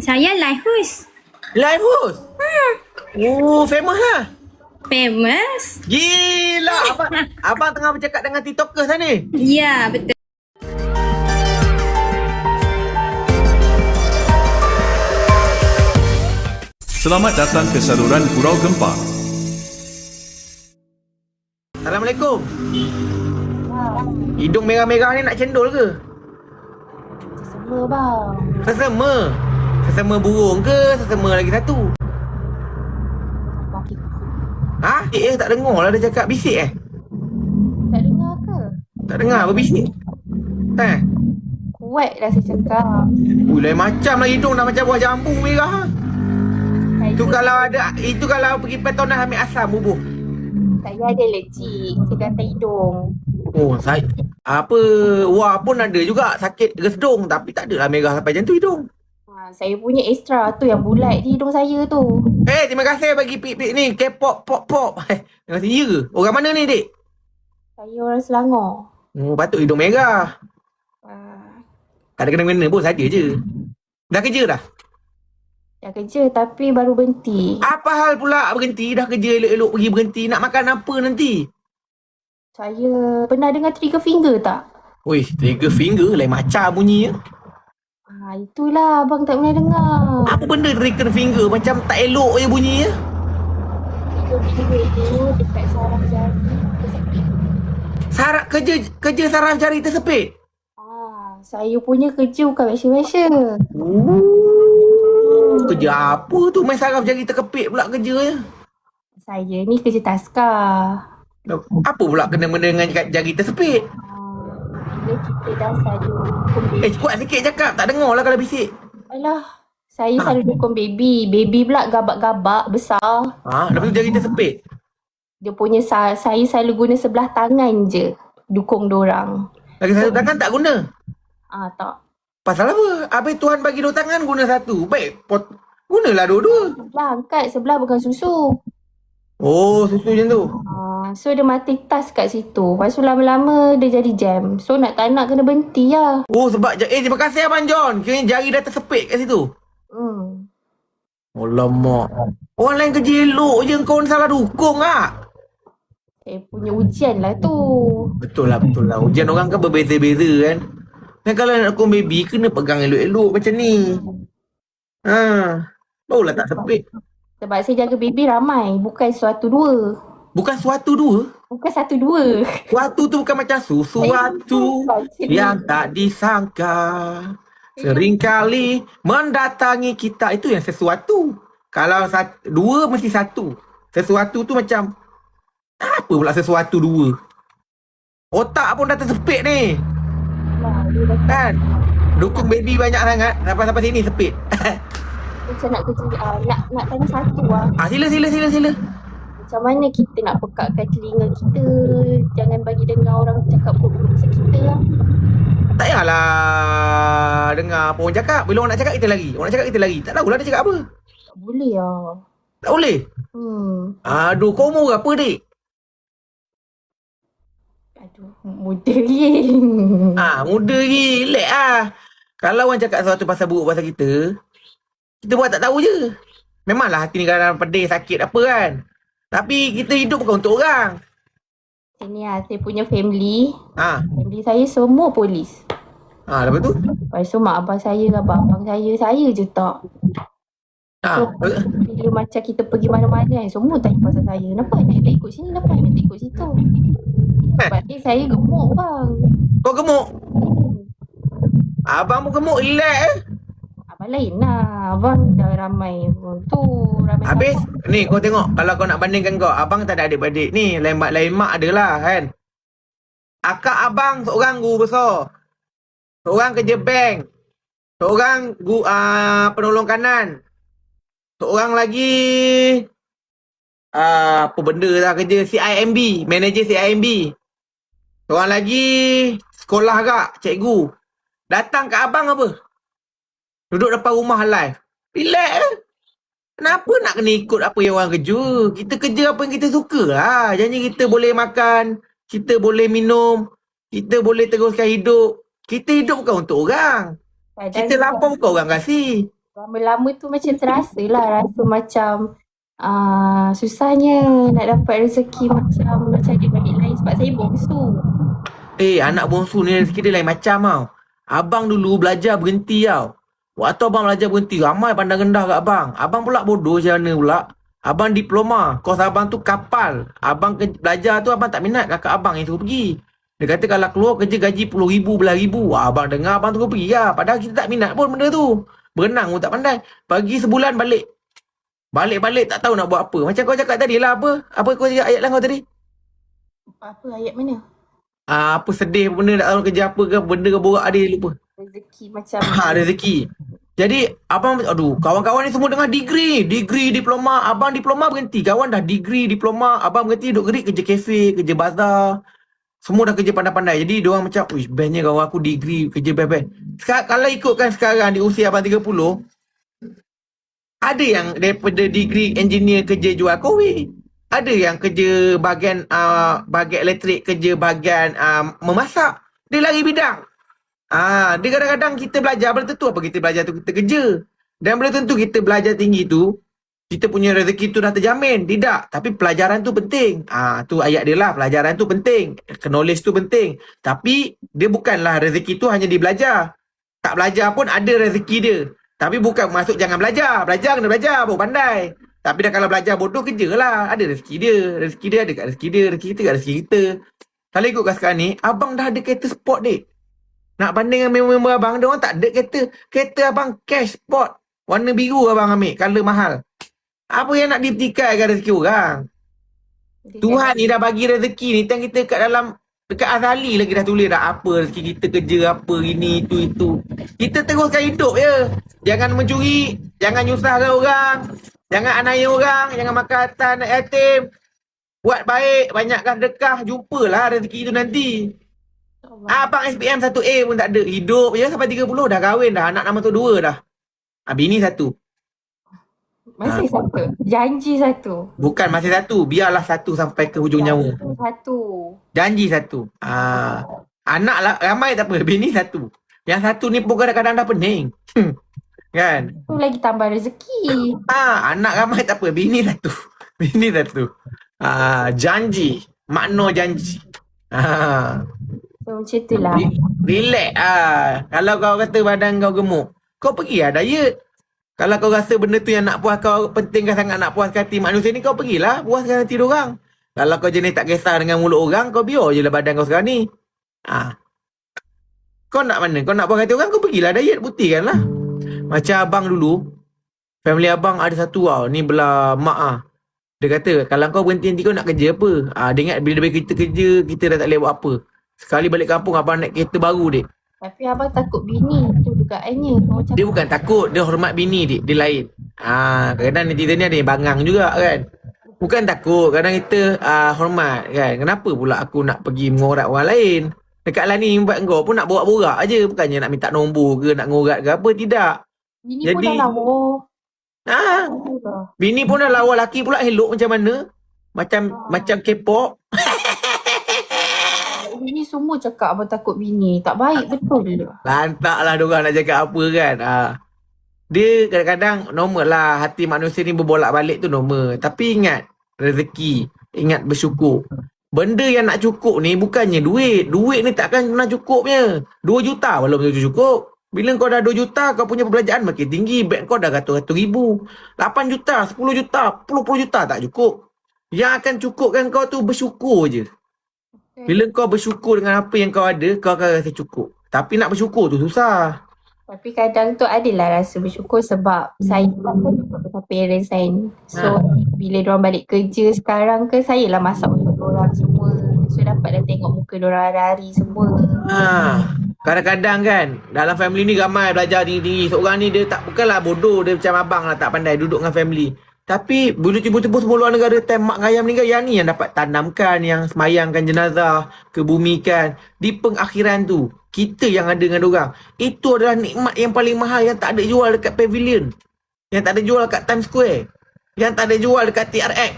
Saya live host. Live host? Oh, famous lah. Famous. Gila. Abang, abang tengah bercakap dengan TikTokers lah ni. Ya, betul. Selamat datang ke saluran Gurau Gempar. Assalamualaikum. Hidung merah-merah ni nak cendol ke? Semua bang. Sesama. Sesama burung ke? Sesama lagi satu? Ha? Eh, eh tak dengar lah dia cakap bisik eh? tak dengar ke? Tak dengar berbisik? Eh? Kuat lah saya cakap. Ui, lain macam lah hidung dah macam buah jambu merah. Saya, Itu kalau ada, itu kalau pergi petronas ambil asam bubuh. saya ada alergik. Saya gatal hidung. Oh, saya apa wah pun ada juga sakit gesdung tapi tak adalah merah sampai macam tu hidung. Saya punya extra tu yang bulat di hidung saya tu. Eh, terima kasih bagi pik-pik ni. K-pop, pop, pop. Eh, terima kasih. Ya ke? Orang mana ni, dik? Saya orang Selangor. Oh, patut hidung merah. Ha, Tak ada kena-kena pun, saja je. Dah kerja dah? dah kerja tapi baru berhenti. Apa hal pula berhenti? Dah kerja elok-elok pergi berhenti. Nak makan apa nanti? Saya pernah dengar trigger finger tak? Ui, trigger finger lain macam bunyi ya. Ha, itulah abang tak pernah dengar. Apa benda trigger finger? Macam tak elok je bunyi ya. Trigger finger tu dekat saraf jari. tersepit. Sarap kerja kerja saraf jari tersepit. Ha, saya punya kerja bukan biasa-biasa. Oh, kerja apa tu? Main saraf jari terkepit pula kerja ya. Saya ni kerja taskar. Apa pula kena-mena dengan jari tersepit? Bila kita dah selalu dukung baby. Eh, kuat sikit cakap. Tak dengar lah kalau bisik. Alah, saya selalu dukung baby. Baby pula gabak-gabak besar. Ha, lepas tu jari tersepit. Dia punya sa- saya selalu guna sebelah tangan je dukung dorang. Lagi satu tangan tak guna. Ah tak. Pasal apa? Habis Tuhan bagi dua tangan guna satu. Baik, pot, gunalah dua-dua. Sebelah angkat, sebelah bukan susu. Oh, susu macam tu. Ah, so dia multitask kat situ. Lepas tu lama-lama dia jadi jam. So nak tak nak kena berhenti lah. Oh, sebab... Eh, terima kasih Abang John. Kira jari dah tersepit kat situ. Hmm. Alamak. Orang lain kerja elok je. Kau salah dukung lah. Saya punya ujian lah tu. Betul lah, betul lah. Ujian orang kan berbeza-beza kan. Dan kalau nak dukung baby, kena pegang elok-elok macam ni. Ha. Barulah tak sepit. Sebab saya jaga baby ramai. Bukan suatu dua. Bukan suatu dua. Bukan satu dua. Suatu tu bukan macam sesuatu yang tak disangka. Seringkali mendatangi kita. Itu yang sesuatu. Kalau sat, dua mesti satu. Sesuatu tu macam apa pula sesuatu dua? Otak pun dah tersepit ni. Kan? Dukung baby banyak sangat. Sampai-sampai sini sepit. macam nak kerja uh, nak nak tanya satu lah ah, sila, sila, sila, sila. macam mana kita nak pekatkan telinga kita jangan bagi dengar orang cakap buruk-buruk pasal kita lah Tak payahlah dengar apa orang cakap. Bila orang nak cakap, kita lari. Orang nak cakap, kita lari. Tak tahulah dia cakap apa. tak boleh lah Tak boleh. hmm Aduh, kau umur berapa, dik? aduh muda ni Ah, muda lagi. Relax ah. Kalau orang cakap sesuatu pasal buruk pasal kita, kita buat tak tahu je. Memanglah hati ni kadang pedih, sakit apa kan. Tapi kita hidup bukan untuk orang. sini lah saya punya family Ha. family saya semua polis Ha, lepas tu? lepas tu mak abang saya abang abang saya saya je tak Ha. So, bila macam kita pergi mana-mana kan, semua tanya pasal saya. Kenapa anak tak ikut sini? Kenapa anak tak ikut situ? Sebab ni saya gemuk bang. Kau gemuk? Abang pun gemuk, relax eh. Lain lah. Abang dah ramai tu. Ramai Habis, ni kau tengok. Kalau kau nak bandingkan kau, abang tak ada adik-beradik. Ni, lain mak, lain mak adalah kan. Akak abang seorang guru besar. Seorang kerja bank. Seorang gu, uh, penolong kanan. Seorang lagi uh, apa benda lah kerja CIMB, manager CIMB. Seorang lagi sekolah kak, cikgu. Datang ke abang apa? Duduk depan rumah live. Relax eh. Kenapa nak kena ikut apa yang orang kerja? Kita kerja apa yang kita suka lah. Janji kita boleh makan, kita boleh minum, kita boleh teruskan hidup. Kita hidup bukan untuk orang. Kadang Kita lapar bukan orang kasih. Lama-lama tu macam terasa lah rasa macam uh, susahnya nak dapat rezeki macam macam adik-adik lain sebab saya bongsu. Eh, anak bongsu ni rezeki dia lain macam tau. Abang dulu belajar berhenti tau. Waktu abang belajar berhenti, ramai pandang rendah kat abang. Abang pula bodoh macam mana pula. Abang diploma. Kos abang tu kapal. Abang ke, belajar tu abang tak minat. Kakak abang yang suruh pergi. Dia kata kalau keluar kerja gaji puluh ribu, belah ribu. Wah, abang dengar abang tu pergi lah. Padahal kita tak minat pun benda tu. Berenang pun tak pandai. Pagi sebulan balik. Balik-balik tak tahu nak buat apa. Macam kau cakap tadi lah apa. Apa kau cakap ayat lah kau tadi? Apa ayat mana? Ah, apa sedih benda nak tahu kerja apa ke. Benda ke borak ada lupa. Rezeki macam Ha, rezeki. Jadi, abang, aduh, kawan-kawan ni semua dengar degree. Degree, diploma. Abang diploma berhenti. Kawan dah degree, diploma. Abang berhenti duduk gerik kerja kafe, kerja bazar. Semua dah kerja pandai-pandai. Jadi, diorang macam, uish, bestnya kawan aku degree, kerja best-best. Sekarang, kalau ikutkan sekarang di usia abang 30, ada yang daripada degree engineer kerja jual kowe. Ada yang kerja bahagian uh, bahagian elektrik, kerja bahagian uh, memasak. Dia lari bidang. Ah, dia kadang-kadang kita belajar belum tentu apa kita belajar tu kita kerja. Dan belum tentu kita belajar tinggi tu kita punya rezeki tu dah terjamin. Tidak, tapi pelajaran tu penting. Ah, tu ayat dia lah, pelajaran tu penting. Knowledge tu penting. Tapi dia bukanlah rezeki tu hanya di belajar. Tak belajar pun ada rezeki dia. Tapi bukan masuk jangan belajar. Belajar kena belajar, baru pandai. Tapi dah kalau belajar bodoh kerja lah. Ada rezeki dia. Rezeki dia ada kat rezeki dia. Rezeki kita kat rezeki kita. Kalau ikutkan sekarang ni, abang dah ada kereta sport dek. Nak banding dengan member-member abang, dia orang tak ada kereta. Kereta abang cash sport. Warna biru abang ambil, color mahal. Apa yang nak dipertikaikan rezeki orang? Tuhan ni dah bagi rezeki ni. Tang kita kat dalam, dekat Azali lagi dah tulis dah apa rezeki kita kerja apa ini itu itu. Kita teruskan hidup je. Jangan mencuri, jangan nyusahkan orang, jangan anaya orang, jangan makan harta anak yatim. Buat baik, banyakkan sedekah, jumpalah rezeki tu nanti. Abang SPM 1A pun tak ada. Hidup je sampai 30 dah kahwin dah. Anak nama tu dua dah. Ah, bini satu. Masih satu. Janji satu. Bukan masih satu. Biarlah satu sampai ke hujung nyawa. Satu. Janji satu. Ah, anak lah, ramai tak apa. Bini satu. Yang satu ni pun kadang-kadang dah pening. Hmm. Kan? Tu lagi tambah rezeki. Ah, anak ramai tak apa. Bini satu. Bini satu. Ah, janji. Makna janji. Ah. So macam tu lah. Re- Relax ah. Kalau kau kata badan kau gemuk, kau pergi lah diet. Kalau kau rasa benda tu yang nak puas kau pentingkan sangat nak puaskan hati manusia ni, kau pergilah puaskan hati orang. Kalau kau jenis tak kisah dengan mulut orang, kau biar je lah badan kau sekarang ni. Ah. Kau nak mana? Kau nak puas hati orang, kau pergilah diet, buktikan lah. Macam abang dulu, family abang ada satu tau, ni belah mak ah. Dia kata, kalau kau berhenti-henti kau nak kerja apa? Ah, dia ingat bila dia kita kerja, kita dah tak boleh buat apa. Sekali balik kampung, abang naik kereta baru, dek. Tapi abang takut bini tu dugaannya. Macam Dia bukan takut, dia hormat bini dia, dia lain. Ah, kadang-kadang netizen ni ada yang bangang juga kan. Bukan takut, kadang kita ah, hormat kan. Kenapa pula aku nak pergi mengorat orang lain? Dekat lah ni buat kau pun nak borak-borak aje, bukannya nak minta nombor ke, nak ngorat ke apa, tidak. Bini jadi- pun dah lawa. Ah, Tu lah. bini pun dah lawa laki pula elok macam mana? Macam macam K-pop. Bini semua cakap abang takut bini. Tak baik betul lah. Lantak lah diorang nak cakap apa kan. Ah. Dia kadang-kadang normal lah hati manusia ni berbolak balik tu normal. Tapi ingat rezeki. Ingat bersyukur. Benda yang nak cukup ni bukannya duit. Duit ni takkan pernah cukupnya. 2 juta belum tentu cukup. Bila kau dah 2 juta, kau punya perbelanjaan makin tinggi. Bank kau dah ratus-ratus ribu. 8 juta, 10 juta, puluh-puluh juta tak cukup. Yang akan cukupkan kau tu bersyukur je. Bila kau bersyukur dengan apa yang kau ada, kau akan rasa cukup. Tapi nak bersyukur tu susah. Tapi kadang tu adalah rasa bersyukur sebab saya pun pasal parents saya. So Ha. bila diorang balik kerja sekarang ke saya lah masak untuk diorang semua. So dapat dah tengok muka diorang hari-hari semua. Ha. Kadang-kadang kan Dalam family ni ramai belajar tinggi-tinggi Seorang ni dia tak Bukanlah bodoh Dia macam abang lah Tak pandai duduk dengan family. Tapi Bila tiba-tiba semua luar negara Time mak ngayam meninggal Yang ni yang dapat tanamkan Yang semayangkan jenazah Kebumikan. Di pengakhiran tu Kita yang ada dengan orang. Itu adalah nikmat yang paling mahal Yang tak ada jual dekat pavilion. Yang tak ada jual kat Times Square. Yang tak ada jual dekat TRX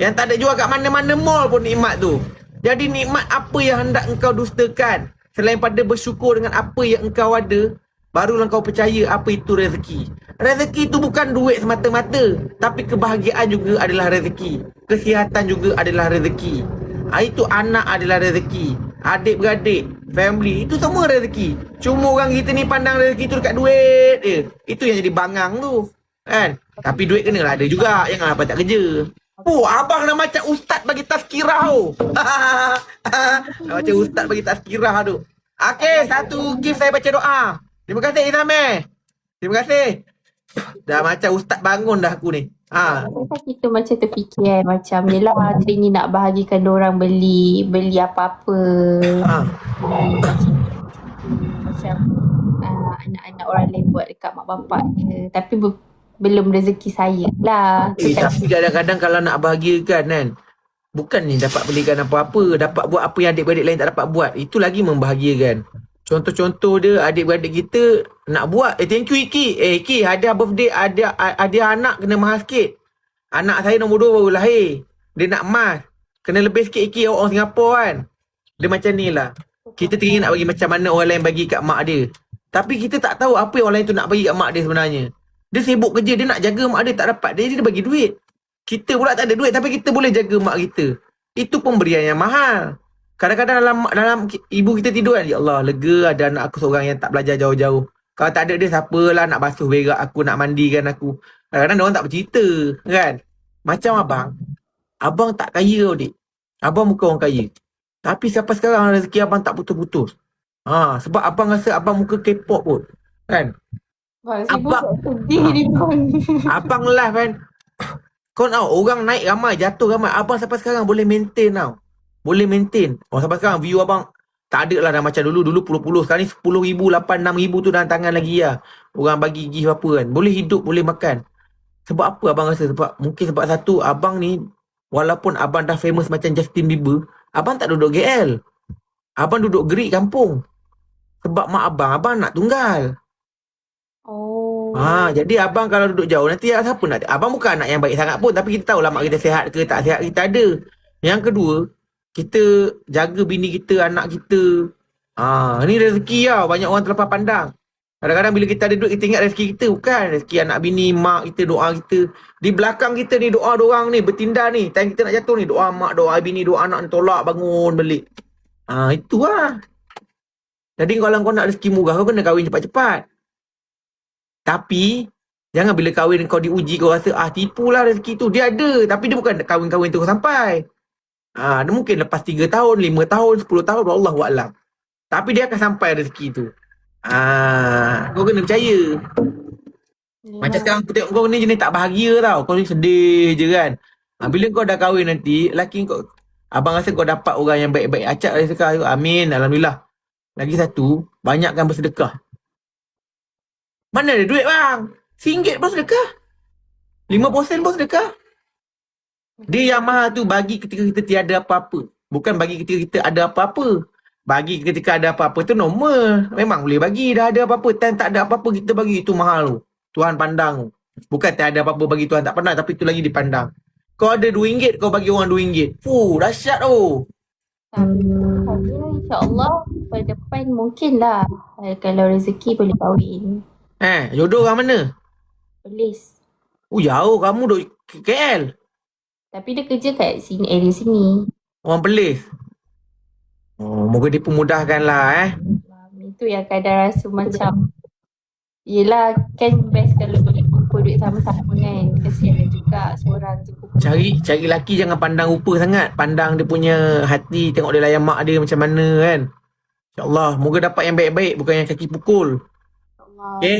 Yang tak ada jual kat mana-mana mall pun nikmat tu. Jadi nikmat apa yang hendak engkau dustakan Selain pada bersyukur dengan apa yang engkau ada Barulah kau percaya apa itu rezeki. Rezeki itu bukan duit semata-mata. Tapi kebahagiaan juga adalah rezeki. Kesihatan juga adalah rezeki. Ha, itu anak adalah rezeki. Adik-beradik, family, itu semua rezeki. Cuma orang kita ni pandang rezeki tu dekat duit je. Itu yang jadi bangang tu. Kan? Tapi duit kenalah ada juga. Jangan apa tak kerja. Oh, abang dah macam ustaz bagi tazkirah tu. dah macam ustaz bagi tazkirah tu. Okey, satu gift saya baca doa. Terima kasih Izameh. Terima kasih. Dah macam ustaz bangun dah aku ni. Ha. Kita macam terfikir kan macam yelah teringin nak bahagikan orang beli beli apa-apa ha. macam uh, anak-anak orang lain buat dekat mak bapak dia tapi belum rezeki saya lah. Eh, tapi kadang-kadang kalau nak bahagiakan kan, bukan ni dapat belikan apa-apa, dapat buat apa yang adik-beradik lain tak dapat buat. Itu lagi membahagiakan. Contoh-contoh dia adik-beradik kita nak buat, eh thank you Iki. Eh Iki, ada birthday, ada ada anak kena mahal sikit. Anak saya nombor dua baru lahir. Dia nak emas. Kena lebih sikit Iki orang Singapura kan. Dia macam ni lah. Kita teringin nak bagi macam mana orang lain bagi kat mak dia. Tapi kita tak tahu apa yang orang lain tu nak bagi kat mak dia sebenarnya. Dia sibuk kerja, dia nak jaga mak dia tak dapat. Jadi dia bagi duit. Kita pula tak ada duit tapi kita boleh jaga mak kita. Itu pemberian yang mahal. Kadang-kadang dalam dalam ibu kita tidur kan, ya Allah, lega ada anak aku seorang yang tak belajar jauh-jauh. Kalau tak ada dia siapalah nak basuh berak aku, nak mandikan aku. Kadang-kadang dia orang tak bercerita, kan? Macam abang. Abang tak kaya tau, dik. Abang bukan orang kaya. Tapi sampai sekarang rezeki abang tak putus-putus. Ha, sebab abang rasa abang muka K-pop pun. Kan? Saya Abang- sedih ni. Abang live kan Kau tahu orang naik ramai Jatuh ramai. Abang sampai sekarang boleh maintain tau. Boleh maintain. Oh sampai sekarang view abang Tak ada lah dah macam dulu. Dulu puluh-puluh Sekarang ni 10 ribu 8 6 ribu tu dalam tangan lagi lah. Orang bagi gift apa kan. Boleh hidup boleh makan. Sebab apa abang rasa? Sebab mungkin sebab satu Abang ni Walaupun abang dah famous macam Justin Bieber Abang tak duduk GL Abang duduk gerik kampung. Sebab mak abang Abang nak tunggal. Ha, jadi abang kalau duduk jauh nanti siapa nak abang bukan anak yang baik sangat pun tapi kita tahulah mak kita sihat ke tak sihat kita ada. Yang kedua, kita jaga bini kita, anak kita. Ha, ni rezeki tau. Banyak orang terlepas pandang. Kadang-kadang bila kita ada duit kita ingat rezeki kita bukan rezeki anak bini, mak kita, doa kita. Di belakang kita ni doa orang ni bertindak ni. Time kita nak jatuh ni doa mak, doa bini, doa anak ni tolak bangun balik. Ha, itu lah. Jadi kalau kau nak rezeki murah kau kena kahwin cepat-cepat. Tapi Jangan bila kahwin kau diuji kau rasa ah tipulah rezeki tu. Dia ada tapi dia bukan kahwin-kahwin terus sampai. Ah dia mungkin lepas 3 tahun, 5 tahun, 10 tahun Allah alam. Tapi dia akan sampai rezeki tu. Ah kau kena percaya. Macam sekarang aku tengok kau ni jenis tak bahagia tau. Kau ni sedih je kan. Ah, bila kau dah kahwin nanti, laki kau abang rasa kau dapat orang yang baik-baik. Acak dari sekarang. Amin. Alhamdulillah. Lagi satu, banyakkan bersedekah. Mana ada duit bang? RM1 pun sedekah. RM5 pun sedekah. Dia yang mahal tu bagi ketika kita tiada apa-apa. Bukan bagi ketika kita ada apa-apa. Bagi ketika ada apa-apa tu normal. Memang boleh bagi. Dah ada apa-apa. Time tak ada apa-apa kita bagi. Itu mahal tu. Tuhan pandang. Bukan tak ada apa-apa bagi Tuhan tak pandang. Tapi itu lagi dipandang. Kau ada RM2 kau bagi orang RM2. Fuh dahsyat tu. Saya insyaAllah pada depan mungkin lah eh, kalau rezeki boleh kahwin. Eh jodoh orang mana? Polis. Oh jauh kamu duduk KL. Tapi dia kerja kat sini, area sini. Orang pelis. Oh, moga dia pemudahkan lah eh. Itu yang kadang rasa macam Yelah kan best kalau boleh kumpul duit sama-sama kan Kesian juga seorang je kumpul Cari cari laki jangan pandang rupa sangat. Pandang dia punya hati, tengok dia layan mak dia macam mana kan. InsyaAllah, moga dapat yang baik-baik bukan yang kaki pukul. Allah. Okay.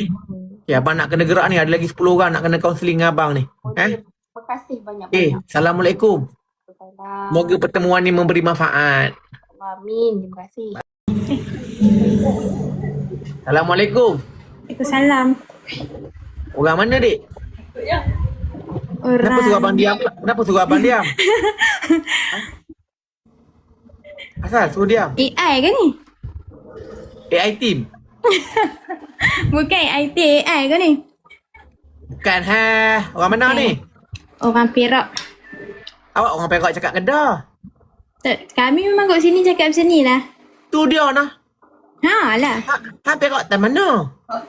Ya, abang nak kena gerak ni. Ada lagi 10 orang nak kena kaunseling dengan abang ni. Eh? Terima kasih Okay, banyak-banyak Assalamualaikum. Salam. Moga pertemuan ni memberi manfaat. Amin. Terima kasih. Assalamualaikum. Waalaikumsalam. Orang mana, dik? Orang. Kenapa suruh abang diam? Kenapa suruh abang diam? Ha? Asal suruh diam? AI ke ni? AI team. Bukan IT AI ke ni? Bukan ha. Orang mana ni? Orang Perak. Awak orang Perak cakap Kedah. Tak, kami memang kat sini cakap macam ni lah. Tu dia nah. Ha lah. Ha, ha Perak tan mana?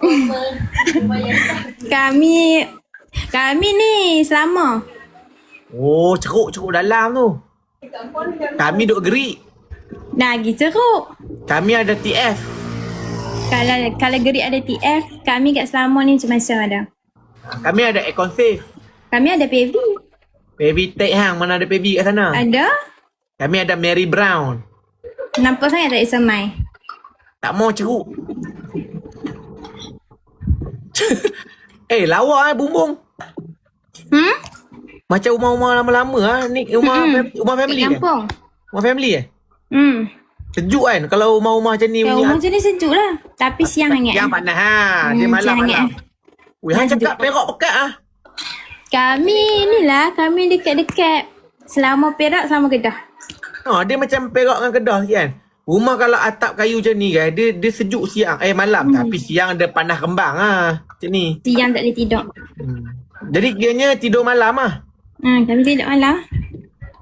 Kami kami ni selama. Oh, ceruk-ceruk dalam tu. Kami duk gerik. Lagi ceruk. Kami ada TF. Kalau kalau gerik ada TF, kami kat selama ni macam-macam ada. Kami ada Aircon Safe. Kami ada PV. Baby Tech hang, mana ada baby kat sana? Ada. Kami ada Mary Brown. Nampak sangat tak semai. Tak mau ceruk. eh, lawa eh bumbung. Hmm? Macam rumah-rumah lama-lama ah. Ni rumah fam- rumah family ke? kampung. Rumah family eh? Hmm. Sejuk kan kalau rumah-rumah macam ni punya. rumah macam ni sejuk lah. Tapi siang hangat. Yang panas ha. Dia Hmm, malam-malam. siang Ui, hang cakap perak pekat ah. Kami ni lah, kami dekat-dekat selama Perak sama Kedah. Ha, dia macam perak dengan kedah sikit kan. Rumah kalau atap kayu macam ni kan, dia dia sejuk siang eh malam Hmm. tapi siang dia panas kembang ah. Macam ni. Siang tak boleh tidur. Hmm. Jadi kiranya tidur malam ah. Hmm, kami tidur malam.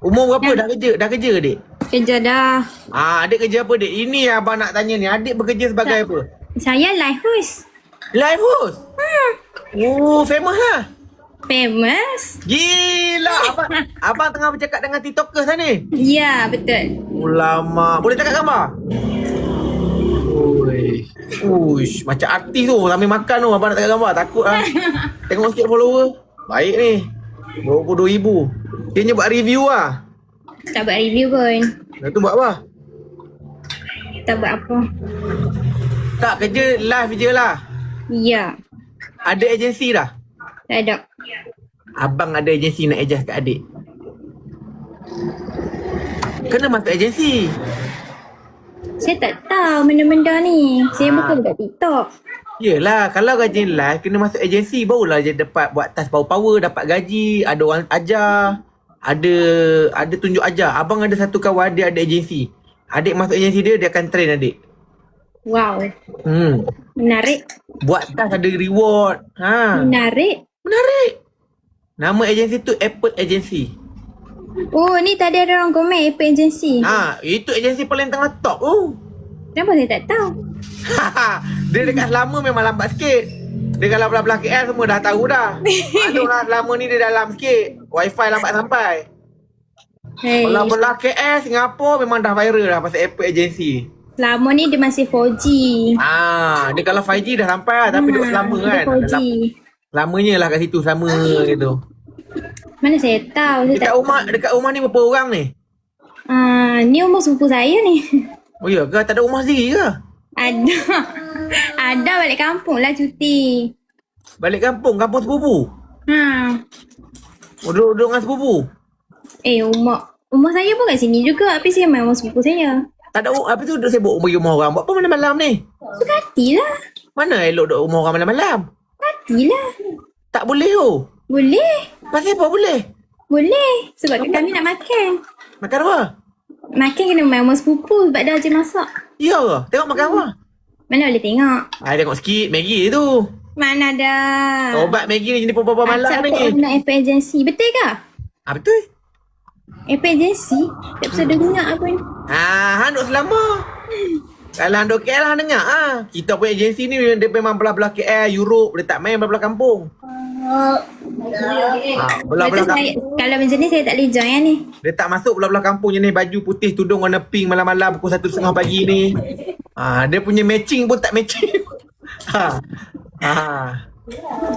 Umur berapa Ya. dah kerja? Dah kerja dik? Kerja dah. Ah, adik kerja apa dik? Ini abang nak tanya ni. Adik bekerja sebagai apa? Saya life host. Live host. Hmm. Oh, famous lah. Famous. Gila. Abang, abang tengah bercakap dengan TikTokers lah ni. Ya, betul. Ulama. Boleh cakap gambar? Ui. Uish, macam artis tu sambil makan tu abang nak cakap gambar. Takut lah. Tengok sikit follower. Baik ni. 22 ribu. Dia ni buat review lah. Tak buat review pun. Lepas tu buat apa? Tak buat apa. Tak, kerja live je lah. Ya. Ada agensi dah. Tak ada. Abang ada agensi nak adjust kat adik. Kena masuk agensi. Saya tak tahu benda-benda ni. Saya Ah. bukan dekat TikTok. Yelah, kalau gaji live kena masuk agensi barulah je dapat buat task power-power, dapat gaji, ada orang ajar, ada ada tunjuk ajar. Abang ada satu kawan dia ada agensi. Adik masuk agensi dia dia akan train adik. Wow. Hmm. Menarik. Buat task ada reward. Ha. Menarik. Menarik. Nama agensi tu Apple Agency. Oh, ni tadi ada orang komen Apple Agency. Ha, itu agensi paling tengah top tu. Kenapa saya tak tahu? dia dekat selama memang lambat sikit. Dia kalau belah-belah KL semua dah tahu dah. Maklum lah selama ni dia dalam sikit. Wifi lambat sampai. Hey, Kalau belah KL, Singapura memang dah viral dah pasal Apple Agency. selama ni dia masih 4G. Ah, dia kalau 5G dah sampai lah tapi dia selama dia kan. 4G. Lam- Lamanya lah kat situ sama gitu. Mana saya tahu. Saya Dekat tak rumah dekat rumah ni berapa orang ni? Ah, ni umur sepupu saya ni. Oh ya ke tak ada rumah sendiri ke? Ada. Ada balik kampung lah cuti. Balik kampung, kampung sepupu. Ha. Oh, duduk, duduk dengan sepupu. Eh, umur umur saya pun kat sini juga. Tapi saya main umur sepupu saya. Tak ada apa tu duduk sibuk pergi rumah orang. Buat apa malam-malam ni? Suka hatilah. Mana elok duduk rumah orang malam-malam? Hatilah. Tak boleh oh. Boleh. Pasal apa boleh? Boleh. Sebab kami nak makan. Makan apa? Makan kena main umur sepupu sebab dah je masak. Ya ke? Tengok makan apa? Mana boleh tengok. Ah, tengok sikit Maggi tu. Mana ada. Obat Maggi ni jadi papa malam Acap ni. pun nak Apple Agency. Betul ke? Ah betul. Apple Agency? Tak bisa dengar apa ni. Ah, hang duk selama. Kalau hang duk KL hang dengar ah. Kita punya agensi ni dia memang belah-belah KL, Europe, dia tak main belah-belah kampung. Ah, belah-belah saya, kampung. kalau macam ni saya tak boleh join lah ni. Dia tak masuk belah-belah kampung je ni baju putih tudung warna pink malam-malam pukul 1.30 pagi ni. Ah, dia punya matching pun tak matching. ha. Ah.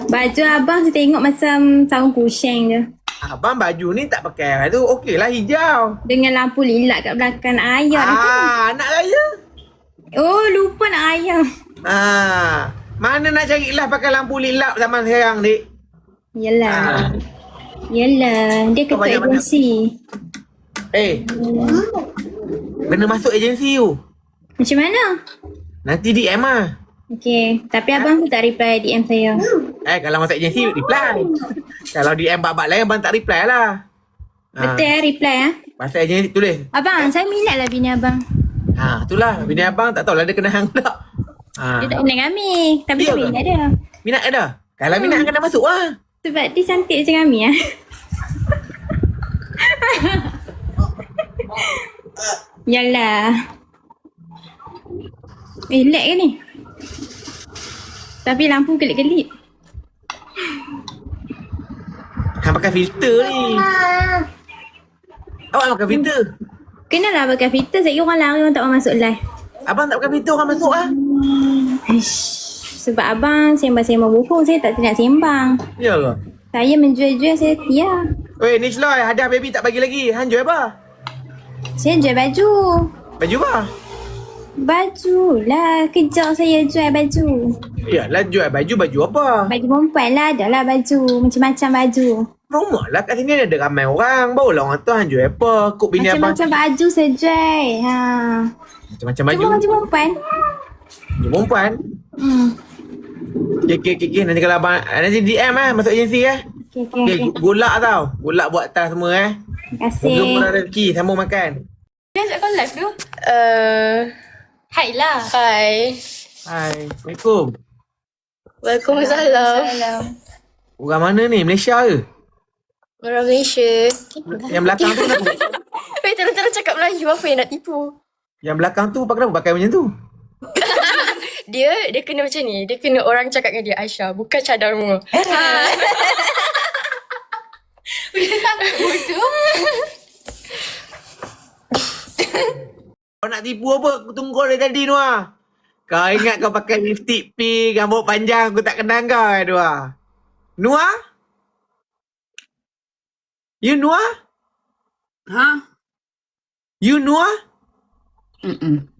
Baju abang saya tengok macam sarung kusheng je. Abang baju ni tak pakai tu okey lah hijau. Dengan lampu lilat kat belakang ayam. Ah, nak raya. Oh, lupa nak ayam. Ah, mana nak cari lah pakai lampu lilap zaman sekarang, Dik? Yelah. Yelah. Dia ketua agensi. Eh. Kena masuk agensi tu. Macam mana? Nanti DM ah. Okay. Tapi abang tu tak reply DM saya. Eh, kalau masuk agensi, reply. kalau DM bab-bab lain, abang tak reply lah. Ah, Betul eh reply ah. Pasal agensi tulis. Abang, saya minat lah bini abang. Ha, itulah. Bini abang tak tahulah dia kena hang tak. Ha. Dia tak minat kami. Tapi Ya ke? minat dia. Minat dah? Kalau minat kena masuk lah. Sebab dia cantik macam kami ah. Yalah. Eh, lag ke ni? Tapi lampu kelip-kelip. Hang pakai filter ni. Awak pakai filter. Kenalah pakai filter. Saya orang lari orang tak mau masuk live. Abang tak pakai filter orang masuk ah. Ish. Sebab abang sembang-sembang bohong. Saya tak nak sembang. Ya ke? Saya menjual-jual saya setia. Weh, ni Shloy, hadiah baby tak bagi lagi. Han jual apa? Saya jual baju. Baju apa? Baju lah. Kejap saya jual baju. Yalah, jual baju, baju apa? Baju perempuan lah. Ada lah baju. Macam-macam baju. Rumah lah kat sini ada ramai orang. Barulah orang tu Han jual apa? Kok bini abang Macam-macam baju saya jual. Ha. macam-macam baju. Cuma baju perempuan. Baju perempuan. Hmm. Okay, okay, okay, okay. Nanti kalau abang, nanti DM eh, masuk agensi eh. Okay, okay, Okay, okay. gulak tau. Gulak buat tas semua eh. Terima kasih. Belum pernah rezeki, sama makan. Ajak kau live tu. Uh, Hai lah. hi. Hai, Assalamualaikum. Waalaikumsalam. Orang mana ni? Malaysia ke? Orang Malaysia. Yang belakang tu kenapa? Weh, terus-terus cakap Melayu apa yang nak tipu? Yang belakang tu kenapa pakai macam tu? Dia, dia kena macam ni. Dia kena orang cakap dengan dia Aisyah. Bukan cadar semua. Kau nak tipu apa? Aku tunggu kau dari tadi Noah. Kau ingat kau pakai lipstick pink, rambut panjang, aku tak kenal kau eh Noah. Noah? You Noah? Huh? You Noah? Mm-mm.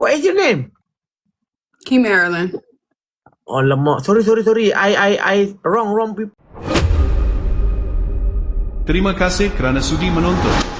What is your name? Key Maryland. Oh lemak. Sorry, sorry, sorry. I, I, I, wrong, wrong people. Terima kasih kerana sudi menonton.